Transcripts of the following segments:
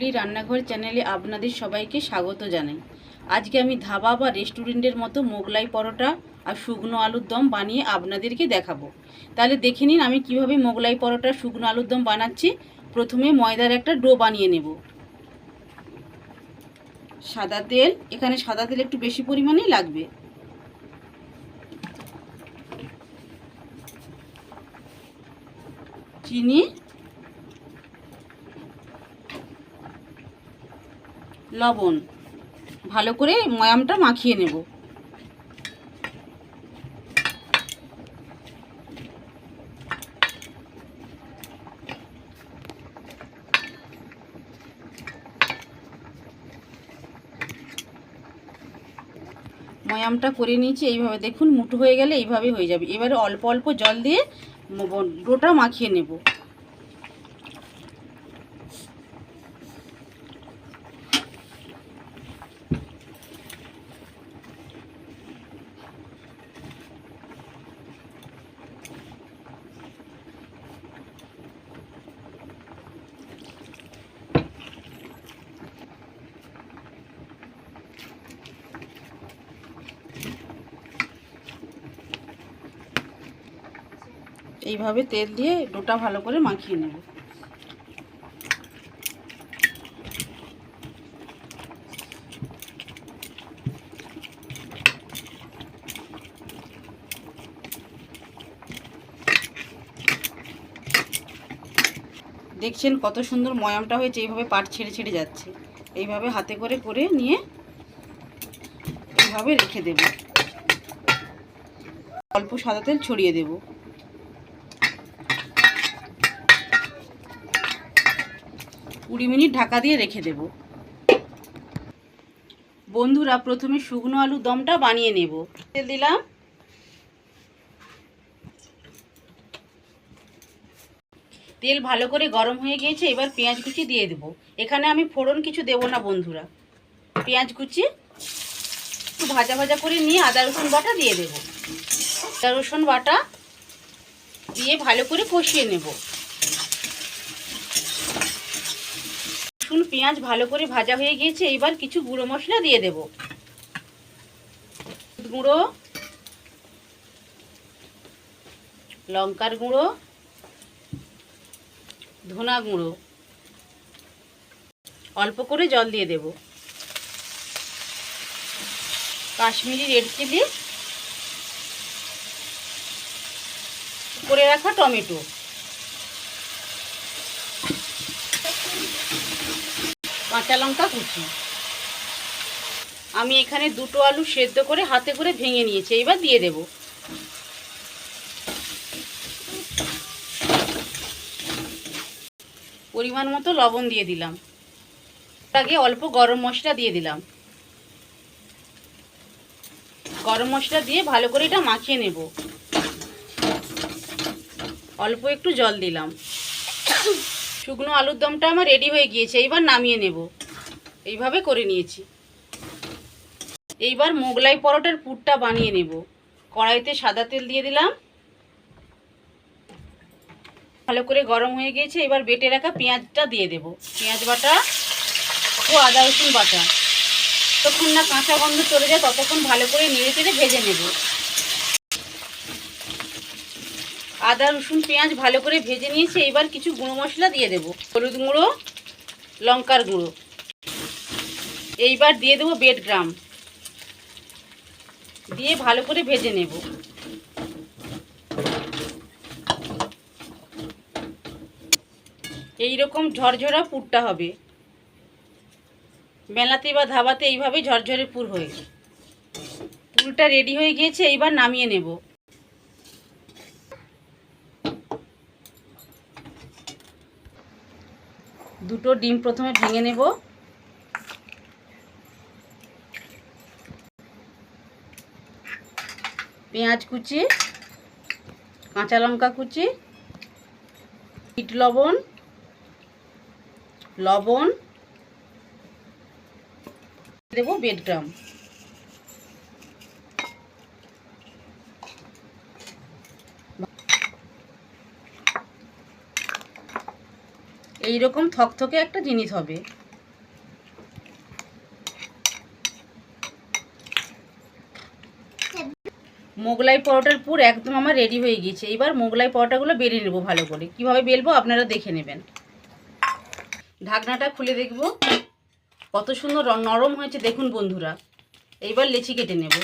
পুটলি রান্নাঘর চ্যানেলে আপনাদের সবাইকে স্বাগত জানাই। আজকে আমি ধাবা বা রেস্টুরেন্টের মতো মোগলাই পরোটা আর শুকনো আলুর দম বানিয়ে আপনাদেরকে দেখাবো। তাহলে দেখে নিন আমি কীভাবে মোগলাই পরোটা শুকনো আলুর দম বানাচ্ছি। প্রথমে ময়দার একটা ডো বানিয়ে নেব। সাদা তেল, এখানে সাদা তেল একটু বেশি পরিমাণেই লাগবে। চিনি লবণ। ভালো করে ময়ামটা মাখিয়ে নেব। ময়ামটা করে নিয়েছি, এইভাবে দেখুন, মুঠো হয়ে গেলে এইভাবে হয়ে যাবে। এবারে অল্প অল্প জল দিয়ে ডোটা মাখিয়ে নেব। এইভাবে তেল দিয়ে ডোটা ভালো করে মাখিয়ে নেব। দেখছেন কত সুন্দর ময়ামটা হয়েছে, এইভাবে পাট ছেড়ে ছেড়ে যাচ্ছে। এইভাবে হাতে করে করে নিয়ে এইভাবে রেখে দেব। অল্প সাদা তেল ছড়িয়ে দেবো। কুড়ি মিনিট ঢাকা দিয়ে রেখে দেব। বন্ধুরা, প্রথমে শুকনো আলু দমটা বানিয়ে নেব। তেল দিলাম। তেল ভালো করে গরম হয়ে গিয়েছে, এবার পেঁয়াজ কুচি দিয়ে দেব। এখানে আমি ফোড়ন কিছু দেব না, বন্ধুরা। পেঁয়াজ কুচি একটু ভাজা ভাজা করে নিয়ে আদা রসুন বাটা দিয়ে দেব। আদা রসুন বাটা দিয়ে ভালো করে কষিয়ে নেব। রসুন পেঁয়াজ ভালো করে ভাজা হয়ে গিয়েছে, এবার কিছু গুঁড়ো মশলা দিয়ে দেব। গুঁড়ো, লঙ্কার গুঁড়ো, ধনা গুঁড়ো, অল্প করে জল দিয়ে দেব। কাশ্মীরি রেড চিলি, করে রাখা টমেটো। কাঁচা লঙ্কা কুচি। আমি এখানে দুটো আলু সেদ্ধ করে হাতে করে ভেঙে নিয়েছি, এবার দিয়ে দেব। পরিমাণ মতো লবণ দিয়ে দিলাম। আগে অল্প গরম মশলা দিয়ে দিলাম। গরম মশলা দিয়ে ভালো করে এটা মাখিয়ে নেব। অল্প একটু জল দিলাম। শুকনো আলুর দমটা আমার রেডি হয়ে গিয়েছে, এইবার নামিয়ে নেব। এইভাবে করে নিয়েছি। এইবার মোগলাই পরোটার পুরটা বানিয়ে নেব। কড়াইতে সাদা তেল দিয়ে দিলাম। ভালো করে গরম হয়ে গিয়েছে এবার বেটে রাখা পেঁয়াজটা দিয়ে দেব। পেঁয়াজ বাটা ও আদা রসুন বাটা। যতক্ষণ না কাঁচা গন্ধ চলে যায়, ততক্ষণ ভালো করে নেড়ে চেড়ে ভেজে নেব। আদা, রসুন, পেঁয়াজ ভালো করে ভেজে নিয়েছি। এবার কিছু গুঁড়ো মশলা দিয়ে দেব। হলুদ গুঁড়ো, লঙ্কার গুঁড়ো। এইবার দিয়ে দেবো বেড গ্রাম। দিয়ে ভালো করে ভেজে নেব। এই রকম ঝরঝরা পুরটা হবে। মেলাতে বা ধাবাতে এইভাবে ঝরঝরে পুর হয়ে পুরটা রেডি হয়ে গিয়েছে, এইবার নামিয়ে নেব। দুটো ডিম প্রথমে ভেঙে নেব। পেঁয়াজ কুচি, কাঁচা লঙ্কা কুচি ইট লবণ লবণ, দেবো বেডগ্রাম এই রকম থকথকে একটা জিনিস হবে। মোগলাই পরোটার পুর একদম আমার রেডি হয়ে গিয়েছে। এবার মোগলাই পরোটাগুলো বেড়ে নেব ভালো করে। কীভাবে বেলবো আপনারা দেখে নেবেন। ঢাকনাটা খুলে দেখব। কত সুন্দর নরম হয়েছে, দেখুন বন্ধুরা। এইবার লেচি কেটে নেব।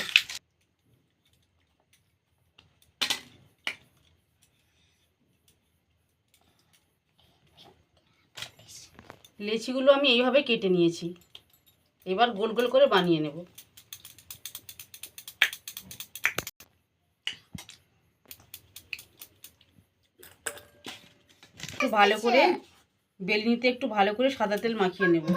লেচিগুলো আমি এইভাবে কেটে নিয়েছি। এবার গোল গোল করে বানিয়ে নেব। একটু ভালো করে বেলনিতে একটু ভালো করে সাদা তেল মাখিয়ে নেব।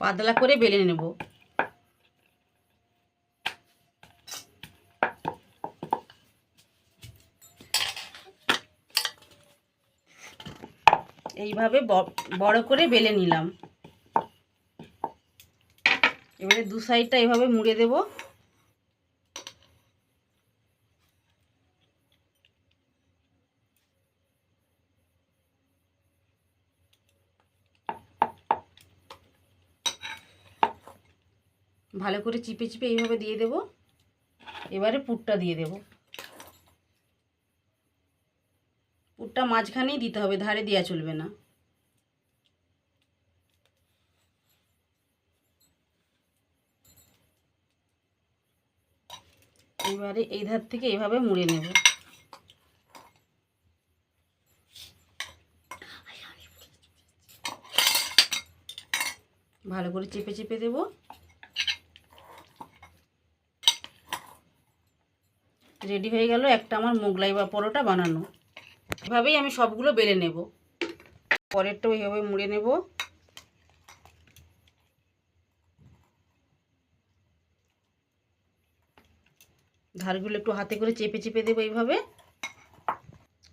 পাতলা করে বেলে নেব। এইভাবে বড় করে বেলে নিলাম। এবারে দু সাইডটা এভাবে মুড়ে দেব। ভালো করে চিপে চিপে এইভাবে দিয়ে দেব। এবারে পুরটা দিয়ে দেব পুরটা মাঝখানেই দিতে হবে, ধারে দেওয়া চলবে না। এবারে এই ধার থেকে এভাবে মুড়ে নেব। ভালো করে চেপে চেপে দেব। রেডি হয়ে গেল একটা আমার মোগলাই বা পরোটা বানানো। এভাবেই আমি সবগুলো বেলে নেব। পরেরটাও এইভাবে মুড়ে নেব। ধারগুলো একটু হাতে করে চেপে চেপে দেবো এইভাবে।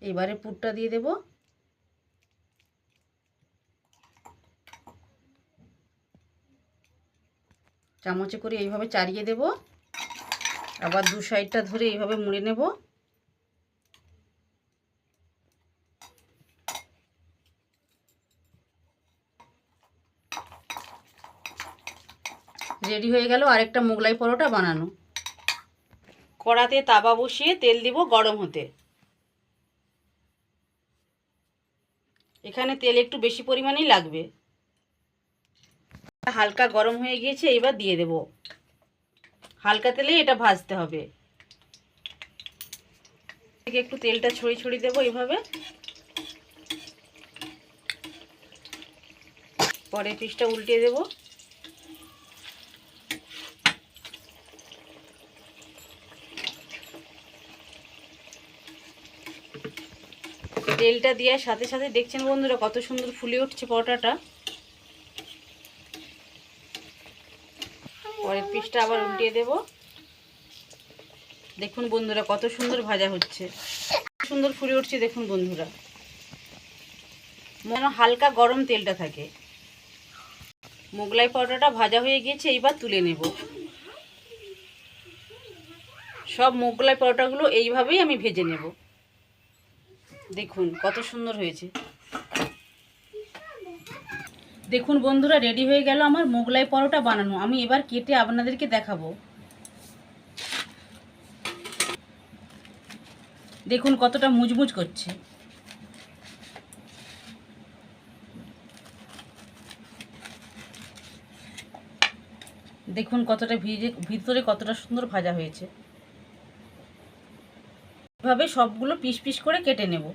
এবারে পুরটা দিয়ে দেব। চামচে করে এইভাবে চারিয়ে দেব। আবার দু সাইডটা ধরে এইভাবে মুড়ে নেব। রেডি হয়ে গেল আরেকটা মোগলাই পরোটা বানানো। কড়াতে তাবা বসিয়ে তেল দিব গরম হতে। এখানে তেল একটু বেশি পরিমাণেই লাগবে। হালকা গরম হয়ে গিয়েছে, এবার দিয়ে দেব। হালকা তেলেই এটা ভাজতে হবে। থেকে একটু তেলটা ছড়িয়ে ছড়িয়ে দেবো এইভাবে। পরে পিসটা উল্টে দেবো। তেলটা দেওয়ার সাথে সাথে দেখছেন বন্ধুরা কত সুন্দর ফুলে উঠছে পরোটাটা। পরের পিসটা আবার উল্টিয়ে দেব। দেখুন বন্ধুরা কত সুন্দর ভাজা হচ্ছে। সুন্দর ফুলে উঠছে দেখুন বন্ধুরা। যেন হালকা গরম তেলটা থাকে। মোগলাই পরোটাটা ভাজা হয়ে গিয়েছে, এইবার তুলে নেব। সব মোগলাই পরোটাগুলো এইভাবেই আমি ভেজে নেব। দেখুন, কত সুন্দর হয়েছে। দেখুন বন্ধুরা রেডি হয়ে গেল আমার মোগলাই পরোটা বানানো। আমি এবার কেটে আপনাদেরকে দেখাবো। দেখুন কতটা মুজমুজ করছে। দেখুন কতটা ভিজে ভিতরে কতটা সুন্দর ভাজা হয়েছে। এভাবে সবগুলো পিস পিস করে কেটে নেব।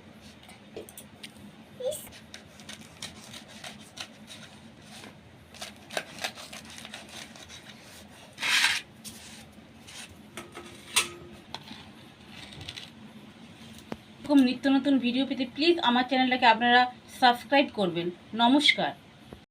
নিত্য নতুন ভিডিও পেতে প্লিজ আমার চ্যানেলটাকে আপনারা সাবস্ক্রাইব করবেন। নমস্কার।